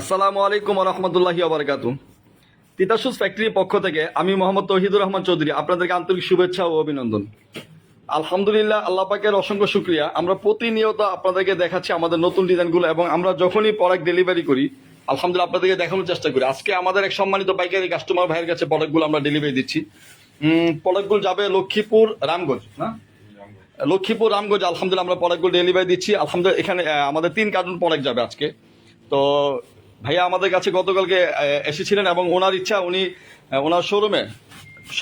আসসালামু আলাইকুম রহমতুল্লাহি আবরকাত তিতাসুস ফ্যাক্টরির পক্ষ থেকে আমি মোহাম্মদ তহিদুর রহমান চৌধুরী আপনাদেরকে আন্তরিক শুভেচ্ছা ও অভিনন্দন। আলহামদুলিল্লাহ, আল্লাহ পাকের অসংখ্য শুক্রিয়া। আমরা প্রতিনিয়ত আপনাদেরকে দেখাচ্ছি আমাদের নতুন ডিজাইনগুলো এবং আমরা যখনই প্রোডাক্ট ডেলিভারি করি, আলহামদুলিল্লাহ আপনাদেরকে দেখানোর চেষ্টা করি। আজকে আমাদের এক সম্মানিত পাইকারি কাস্টমার ভাইয়ের কাছে প্রোডাক্টগুলো আমরা ডেলিভারি দিচ্ছি। প্রোডাক্টগুলো যাবে লক্ষ্মীপুর, রামগঞ্জ, না? লক্ষ্মীপুর, রামগঞ্জ, আলহামদুলিল্লাহ আমরা প্রোডাক্টগুলো ডেলিভারি দিচ্ছি। আলহামদুলিল্লাহ, এখানে আমাদের তিন কার্টুন প্রোডাক্ট যাবে আজকে। তো ভাইয়া আমাদের কাছে গতকালকে এসেছিলেন এবং ওনার ইচ্ছা উনি ওনার শোরুমে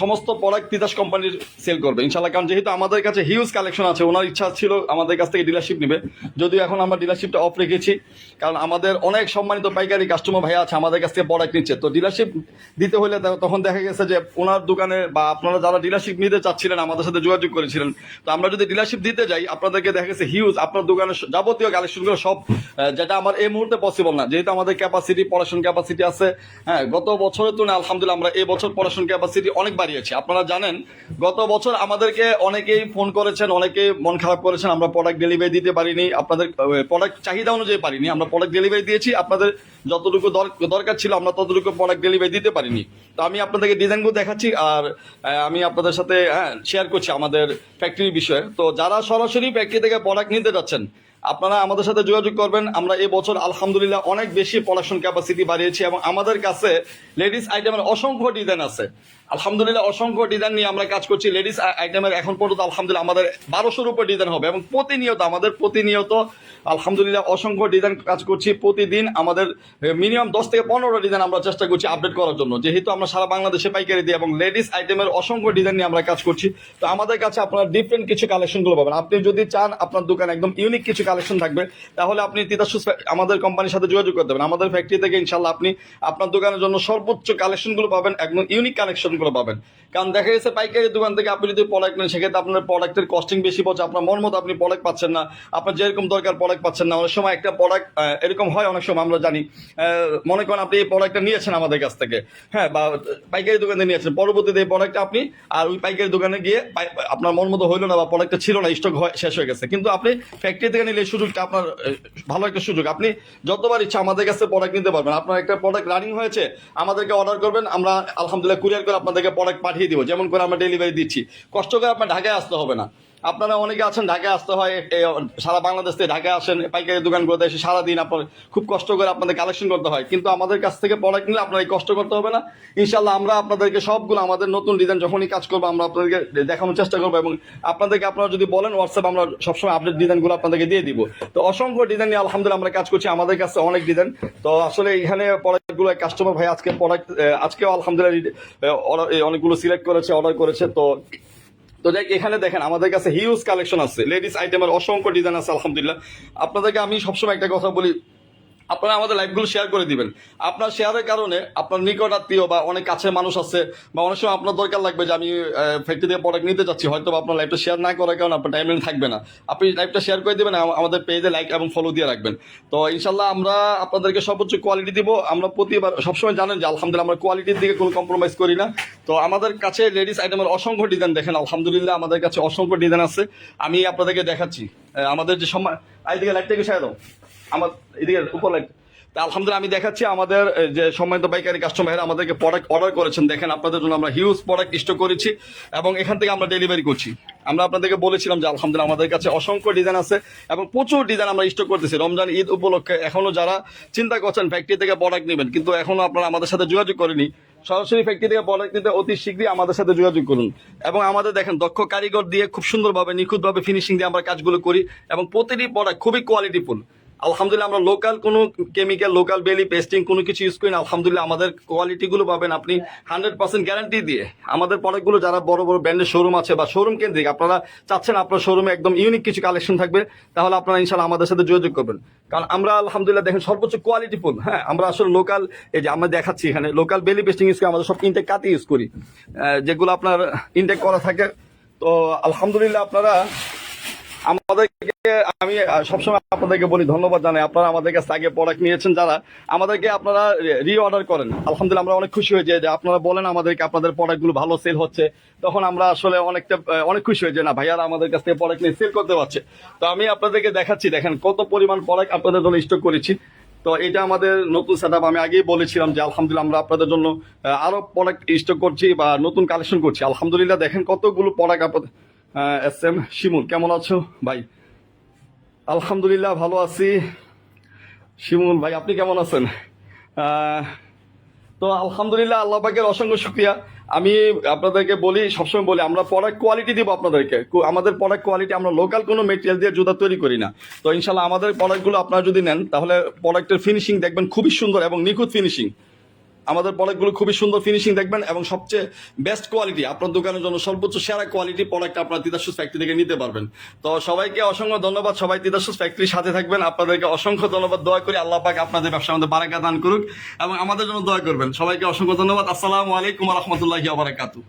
সমস্ত প্রোডাক্ট তিতাস কোম্পানির সেল করবে। ইনশাল্লাহ কারণ যেহেতু আমাদের কাছে হিউজ কালেকশন আছে, ওনার ইচ্ছা ছিল আমাদের কাছ থেকে ডিলারশিপ নেবে। যদিও এখন আমরা ডিলারশিপটা অফ রেখেছি, কারণ আমাদের অনেক সম্মানিত পাইকারি কাস্টমার ভাইয়া আছে আমাদের কাছ থেকে প্রোডাক্ট নিচ্ছে। তো ডিলারশিপ দিতে হলে তখন দেখা গেছে যে ওনার দোকানে বা আপনারা যারা ডিলারশিপ নিতে চাচ্ছিলেন, আমাদের সাথে যোগাযোগ করেছিলেন। তো আমরা যদি ডিলারশিপ দিতে যাই, আপনাদেরকে দেখা গেছে হিউজ আপনার দোকানের যাবতীয় কালেকশনগুলো সব যেটা আমার এই মুহূর্তে পসিবল না। যেহেতু আমাদের ক্যাপাসিটি পড়াশোনা ক্যাপাসিটি আছে হ্যাঁ গত বছরের তুলনায় আলহামদুলিল্লাহ আমরা এই বছর পড়াশোনা ক্যাপাসিটি অনেক বাড়িয়েছি। আপনারা জানেন, গত বছর আমাদেরকে অনেকেই ফোন করেছেন অনেকে মন খারাপ করেছেন, আমরা প্রোডাক্ট ডেলিভারি দিতে পারিনি, আপনাদের প্রোডাক্ট চাহিদা অনুযায়ী পারিনি, আমরা প্রোডাক্ট ডেলিভারি দিয়েছি, আপনাদের যতটুকু দর- দরকার ছিল, আমরা ততটুকু প্রোডাক্ট ডেলিভারি দিতে পারিনি। তো আমি আপনাদেরকে ডিজাইনগুলো দেখাচ্ছি আর আমি আপনাদের সাথে হ্যাঁ শেয়ার করছি আমাদের ফ্যাক্টরির বিষয়ে। তো যারা সরাসরি ফ্যাক্টরি থেকে প্রোডাক্ট নিতে যাচ্ছেন, আপনারা আমাদের সাথে যোগাযোগ করবেন। আমরা এই বছর আলহামদুলিল্লাহ অনেক বেশি প্রোডাকশন ক্যাপাসিটি বাড়িয়েছি এবং আমাদের কাছে লেডিস আইটেমের অসংখ্য ডিজাইন আছে। আলহামদুলিল্লাহ, অসংখ্য ডিজাইন নিয়ে আমরা কাজ করছি। লেডিস আইটেমের এখন পর্যন্ত আলহামদুলিল্লাহ আমাদের বারোশোর উপর ডিজাইন হবে এবং প্রতিনিয়ত, আমাদের প্রতিনিয়ত আলহামদুলিল্লাহ অসংখ্য ডিজাইন কাজ করছি প্রতিদিন। আমাদের মিনিমাম দশ থেকে পনেরো ডিজাইন আমরা চেষ্টা করছি আপডেট করার জন্য। যেহেতু আমরা সারা বাংলাদেশে পাইকারি দিই এবং লেডিস আইটেমের অসংখ্য ডিজাইন নিয়ে আমরা কাজ করছি, তো আমাদের কাছে আপনারা ডিফারেন্ট কিছু কালেকশনগুলো পাবেন। আপনি যদি চান আপনার দোকানে একদম ইউনিক কিছু কালেকশন থাকবে, তাহলে আপনি তিতাসুস আমাদের কোম্পানির সাথে যোগাযোগ করতে পারেন। আমাদের ফ্যাক্টরি থেকে ইনশাল্লাহ আপনি আপনার দোকানের জন্য সর্বোচ্চ কালেকশনগুলো পাবেন, একদম ইউনিক কালেকশনগুলো পাবেন। কারণ দেখা গেছে পাইকারি দোকান থেকে আপনি যদি প্রোডাক্ট নেন, সেক্ষেত্রে আপনার প্রোডাক্টের কস্টিং বেশি পড়ছে। আপনার মন মতো আপনি প্রোডাক্ট পাচ্ছেন না। আপনার যেরকম দরকার প্রোডাক্ট পাচ্ছেন না। অনেক সময় একটা প্রোডাক্ট এরকম হয়, অনেক সময় আমরা জানি। মনে করেন আপনি এই প্রোডাক্টটা নিয়েছেন আমাদের কাছ থেকে। হ্যাঁ বা পাইকারি দোকানে নিয়েছেন। পরবর্তীতে এই প্রোডাক্টটা আপনি আর ওই পাইকারি দোকানে গিয়ে আপনার মন মতো হইল না বা প্রোডাক্টটা ছিল না স্টক শেষ হয়ে গেছে। কিন্তু আপনি ফ্যাক্টরি থেকে নিলে সুযোগটা আপনার ভালো একটা সুযোগ। আপনি যতবার ইচ্ছা আমাদের কাছে প্রোডাক্ট নিতে পারবেন। আপনার একটা প্রোডাক্ট রানিং হয়েছে, আমাদেরকে অর্ডার করবেন। আমরা আলহামদুলিল্লাহ কুরিয়ার করে আপনাদেরকে প্রোডাক্ট পাঠিয়ে দিব, যেমন করে আমরা ডেলিভারি দিচ্ছি। কষ্ট করে আপনার ঢাকায় আসতে হবে না। আপনারা অনেকে আছেন, ঢাকায় আসতে হয় সারা বাংলাদেশ থেকে ঢাকায় আসেন, পাইকারি দোকান দোকানগুলোতে এসে সারাদিন আপনার খুব কষ্ট করে আপনাদের কালেকশন করতে হয়। কিন্তু আমাদের কাছ থেকে প্রোডাক্ট নিলে আপনার কষ্ট করতে হবে না। ইনশাল্লাহ আমরা আপনাদেরকে সবগুলো, আমাদের নতুন ডিজাইন যখনই কাজ করব, আমরা আপনাদেরকে দেখানোর চেষ্টা করব এবং আপনাদেরকে আপনারা যদি বলেন হোয়াটসঅ্যাপ আমরা সবসময় আপডেট ডিজাইনগুলো আপনাদেরকে দিয়ে দিব। তো অসংখ্য ডিজাইন নিয়ে আলহামদুলিল্লাহ আমরা কাজ করছি, আমাদের কাছে অনেক ডিজাইন তো আসলে এখানে প্রোডাক্টগুলো কাস্টমার ভাই আজকে প্রোডাক্ট আজকেও আলহামদুলিল্লাহ অনেকগুলো সিলেক্ট করেছে অর্ডার করেছে। তো তো যাই এখানে দেখেন, আমাদের কাছে হিউজ কালেকশন আছে। লেডিস আইটেমের অসংখ্য ডিজাইন আছে, আলহামদুলিল্লাহ। আপনাদেরকে আমি সবসময় একটা কথা বলি আপনারা আমাদের লাইভগুলো শেয়ার করে দিবেন। আপনার শেয়ারের কারণে আপনার নিকট আত্মীয় বা অনেক কাছের মানুষ আছে বা অনেক সময় আপনার দরকার লাগবে যে আমি ফ্যাক্টরি থেকে প্রোডাক্ট নিতে চাচ্ছি, হয়তো আপনার লাইভটা শেয়ার না করার কারণে আপনার টাইম থাকবে না। আপনি লাইভটা শেয়ার করে দেবেন, আম- আমাদের পেজে লাইক এবং ফলো দিয়ে রাখবেন। তো ইনশাল্লাহ আমরা আপনাদেরকে সর্বোচ্চ কোয়ালিটি দিব। আমরা প্রতিবার, সবসময় জানেন যে আলহামদুলিল্লাহ আমরা কোয়ালিটির দিকে কোনো কম্প্রোমাইজ করি না। তো আমাদের কাছে লেডিস আইটেমের অসংখ্য ডিজাইন দেখেন, আলহামদুলিল্লাহ আমাদের কাছে অসংখ্য ডিজাইন আছে। আমি আপনাদেরকে দেখাচ্ছি। আমাদের যে সময় লাইটটা একটু সাজা দাও। আমার এদিকে উপর লাইট তা আলহামদুলিল্লাহ, আমি দেখাচ্ছি আমাদের যে সম্মানিত পাইকারি কাস্টমার আমাদেরকে প্রোডাক্ট অর্ডার করেছেন। দেখেন, আপনাদের জন্য আমরা হিউজ প্রোডাক্ট স্টক করেছি এবং এখান থেকে আমরা ডেলিভারি করছি। আমরা আপনাদেরকে বলেছিলাম যে আলহামদুলিল্লাহ আমাদের কাছে অসংখ্য ডিজাইন আছে এবং প্রচুর ডিজাইন আমরা স্টক করতেছি। রমজান, ঈদ উপলক্ষে এখনও যারা চিন্তা করছেন ফ্যাক্টরি থেকে প্রোডাক্ট নেবেন, কিন্তু এখনও আপনারা আমাদের সাথে যোগাযোগ করেনি সরাসরি ফ্যাক্টরি থেকে প্রোডাক্ট নিতে অতি শীঘ্রই আমাদের সাথে যোগাযোগ করুন। এবং আমাদের দেখেন, দক্ষ কারিগর দিয়ে খুব সুন্দরভাবে, নিখুঁতভাবে ফিনিশিং দিয়ে আমরা কাজগুলো করি এবং প্রতিটি প্রোডাক্ট খুবই কোয়ালিটিফুল আলহামদুলিল্লাহ, আমরা লোকাল কোনো কেমিক্যাল লোকাল বেলি পেস্টিং কোনো কিছু ইউজ করি না। আলহামদুলিল্লাহ, আমাদের কোয়ালিটিগুলো পাবেন আপনি হান্ড্রেড পার্সেন্ট গ্যারান্টি দিয়ে। আমাদের প্রোডাক্টগুলো যারা বড় বড় ব্র্যান্ডের শোরুম আছে বা শোরুম কেন্দ্রিক, আপনারা চাচ্ছেন আপনার শোরুমে একদম ইউনিক কিছু কালেকশন থাকবে, তাহলে আপনারা ইনশাল্লাহ আমাদের সাথে যোগাযোগ করবেন। কারণ আমরা আলহামদুলিল্লাহ দেখেন সর্বোচ্চ কোয়ালিটিফুল হ্যাঁ আমরা আসলে লোকাল এই যে আমরা দেখাচ্ছি এখানে লোকাল বেলি পেস্টিং ইউজ করি আমাদের সব ইনটেক কাতি ইউজ করি। যেগুলো আপনার ইনটেক করা থাকে, তো আলহামদুলিল্লাহ আপনারা আমাদেরকে আমি সবসময় আপনাদেরকে বলি ধন্যবাদ জানাই। আপনারা আমাদের কাছে আগে প্রোডাক্ট নিয়েছেন যারা। আমাদেরকে আপনারা রি অর্ডার করেন। আলহামদুলিল্লাহ আমরা অনেক খুশি হয়ে যাই যে আপনারা বলেন আমাদেরকে আপনাদের প্রোডাক্টগুলো ভালো সেল হচ্ছে। তখন আমরা আসলে অনেকটা অনেক খুশি হয়ে যাই না ভাইয়ারা আমাদের কাছ থেকে প্রোডাক্ট নিয়ে সেল করতে পারছে। তো আমি আপনাদেরকে দেখাচ্ছি দেখেন কত পরিমাণ প্রোডাক্ট আপনাদের জন্য স্টক করেছি। তো এটা আমাদের নতুন সেট আমি আগেই বলেছিলাম যে আলহামদুলিল্লাহ আমরা আপনাদের জন্য আহ, আরও প্রোডাক্ট স্টক করছি বা নতুন কালেকশন করছি। আলহামদুলিল্লাহ দেখেন কতগুলো প্রোডাক্ট আপনাদের এস এম শিমুল, কেমন আছো? ভাই, আলহামদুলিল্লাহ ভালো আছি। শিমুল ভাই, আপনি কেমন আছেন? তো আলহামদুলিল্লাহ, আল্লাহ পাকের অসংখ্য শুক্রিয়া। আমি আপনাদেরকে বলি, সবসময় বলি, আমরা প্রোডাক্ট কোয়ালিটি দিব আপনাদেরকে। আমাদের প্রোডাক্ট কোয়ালিটি আমরা লোকাল কোনো মেটেরিয়াল দিয়ে জুতা তৈরি করি না। তো ইনশাল্লাহ আমাদের প্রোডাক্টগুলো আপনারা যদি নেন, তাহলে প্রোডাক্টের ফিনিশিং দেখবেন খুবই সুন্দর এবং নিখুঁত ফিনিশিং আমাদের প্রোডাক্টগুলো খুবই সুন্দর ফিনিশিং দেখবেন এবং সবচেয়ে বেস্ট কোয়ালিটি আপনার দোকানের জন্য সর্বোচ্চ সেরা কোয়ালিটি প্রোডাক্ট আপনার তিতাসুস ফ্যাক্টরি থেকে নিতে পারবেন। তো সবাইকে অসংখ্য ধন্যবাদ, সবাই তিতাসুস ফ্যাক্টরির সাথে থাকবেন। আপনাদেরকে অসংখ্য ধন্যবাদ, দোয়া করি আল্লাহ পাক আপনাদের ব্যবসা আমাদের বারাকা দান করুক এবং আমাদের জন্য দোয়া করবেন। সবাইকে অসংখ্য ধন্যবাদ, আসসালামু আলাইকুম রহমতুল্লাহি আবরাকাতু